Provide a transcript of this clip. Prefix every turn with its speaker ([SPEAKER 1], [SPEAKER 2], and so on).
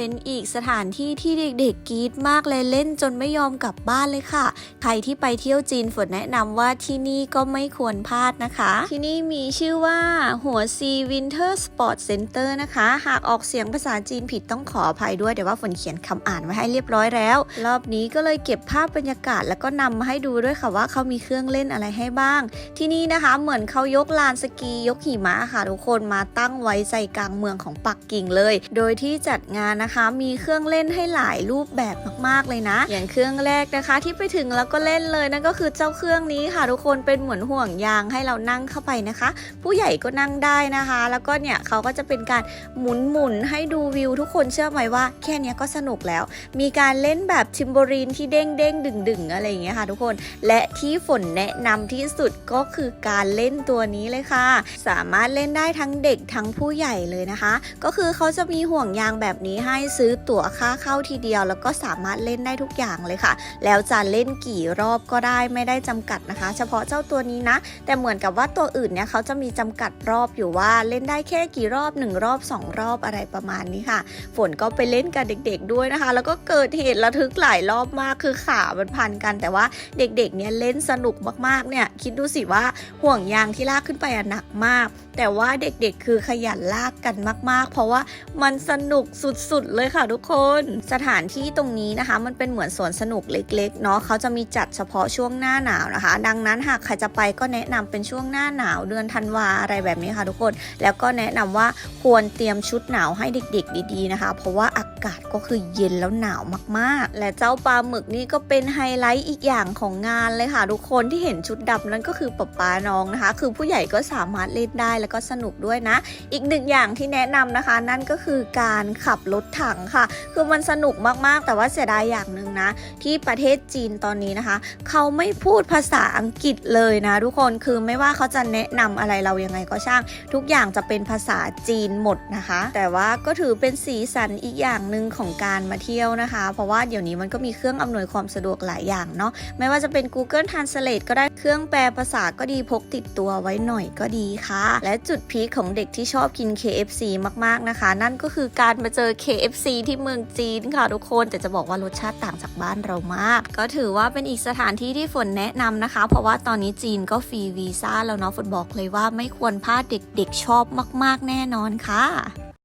[SPEAKER 1] เป็นอีกสถานที่ที่เด็กๆกรี๊ดมากเลยเล่นจนไม่ยอมกลับบ้านเลยค่ะ ใครที่ไปเที่ยวจีนฝนแนะนำว่าที่นี่ก็ไม่ควรพลาดนะคะ ที่นี่มีชื่อว่าหัวซีวินเทอร์สปอร์ตเซ็นเตอร์นะคะ หากออกเสียงภาษาจีนผิดต้องขออภัยด้วยแต่ว่าฝนเขียนคำอ่านไว้ให้เรียบร้อยแล้ว รอบนี้ก็เลยเก็บภาพบรรยากาศแล้วก็นำมาให้ดูด้วยค่ะว่าเขามีเครื่องเล่นอะไรให้บ้าง ที่นี่นะคะเหมือนเขายกลานสกียกหิมะค่ะทุกคนมาตั้งไว้ใจกลางเมืองของปักกิ่งเลย โดยที่จัดงานนะคะมีเครื่องเล่นให้หลายรูปแบบมากๆเลยนะ อย่างเครื่องแรกนะคะ ที่ไปถึงแล้วก็เล่นเลยนั่นก็คือเจ้าเครื่องนี้ค่ะทุกคนเป็นเหมือนห่วงยางให้เรานั่งเข้าไปนะคะ ผู้ใหญ่ก็นั่งได้นะคะ แล้วก็เนี่ยเขาก็จะเป็นการหมุนหมุนให้ดูวิว ทุกคนเชื่อไหมว่า แค่เนี้ยก็สนุกแล้ว มีการเล่นแบบทิมโบรีนที่เด้งเด้งดึงดึงอะไรอย่างเงี้ยค่ะ ทุกคนและที่ฝนแนะนำที่สุดก็คือการเล่นตัวนี้เลยค่ะ สามารถเล่นได้ทั้งเด็กทั้งผู้ใหญ่เลยนะคะ ก็คือเขาจะมีห่วงยางแบบนี้ค่ะให้ซื้อตั๋วค่าเข้าทีเดียว แล้วก็สามารถเล่นได้ทุกอย่างเลยค่ะ แล้วจะเล่นกี่รอบก็ได้ไม่ได้จำกัดนะคะ เฉพาะเจ้าตัวนี้นะ แต่เหมือนกับว่าตัวอื่นเนี่ยเขาจะมีจำกัดรอบอยู่ว่าเล่นได้แค่กี่รอบหนึ่งรอบสองรอบอะไรประมาณนี้ค่ะ ฝนก็ไปเล่นกับเด็ก ๆ ด้วยนะคะ แล้วก็เกิดเหตุระทึกหลายรอบมากคือขามันพันกัน แต่ว่าเด็กๆเนี่ยเล่นสนุกมากๆเนี่ยคิดดูสิว่าห่วงยางที่ลากขึ้นไปอะหนักมาก แต่ว่าเด็กๆ คือขยันลากกันมาก ๆ เพราะว่ามันสนุกสุดๆเลยค่ะทุกคน สถานที่ตรงนี้นะคะ มันเป็นเหมือนสวนสนุกเล็กๆเนาะเขาจะมีจัดเฉพาะช่วงหน้าหนาวนะคะ ดังนั้นหากใครจะไปก็แนะนำเป็นช่วงหน้าหนาวเดือนธันวาอะไรแบบนี้ค่ะทุกคน แล้วก็แนะนำว่าควรเตรียมชุดหนาวให้เด็กๆ ดีๆนะคะ เพราะว่าอากาศก็คือเย็นแล้วหนาวมากๆ และเจ้าปลาหมึกนี่ก็เป็นไฮไลท์อีกอย่างของงานเลยค่ะ ทุกคนที่เห็นชุดดำนั้นก็คือป๊าป๊าน้องนะคะ คือผู้ใหญ่ก็สามารถเล่นได้แล้วก็สนุกด้วยนะ อีกหนึ่งอย่างที่แนะนำนะคะ นั่นก็คือการขับรถถังค่ะ คือมันสนุกมากๆ แต่ว่าเสียดายอย่างหนึ่งนะ ที่ประเทศจีนตอนนี้นะคะ เขาไม่พูดภาษาอังกฤษเลยนะ ทุกคนคือไม่ว่าเขาจะแนะนำอะไรเรายังไงก็ช่าง ทุกอย่างจะเป็นภาษาจีนหมดนะคะ แต่ว่าก็ถือเป็นสีสันอีกอย่างหนึ่งของการมาเที่ยวนะคะ เพราะว่าเดี๋ยวนี้มันก็มีเครื่องอำนวยความสะดวกหลายอย่างเนาะไม่ว่าจะเป็น Google Translate ก็ได้เครื่องแปลภาษาก็ดีพกติดตัวไว้หน่อยก็ดีค่ะ และจุดพีคของเด็กที่ชอบกิน KFC มากๆนะคะ นั่นก็คือการมาเจอ KFC ที่เมืองจีนค่ะทุกคนแต่จะบอกว่ารสชาติต่างจากบ้านเรามาก ก็ถือว่าเป็นอีกสถานที่ที่ฝนแนะนำนะคะ เพราะว่าตอนนี้จีนก็ฟรีวีซ่าแล้วเนาะฝนบอกเลยว่าไม่ควรพลาดเด็กๆชอบมาก ๆแน่นอนค่ะ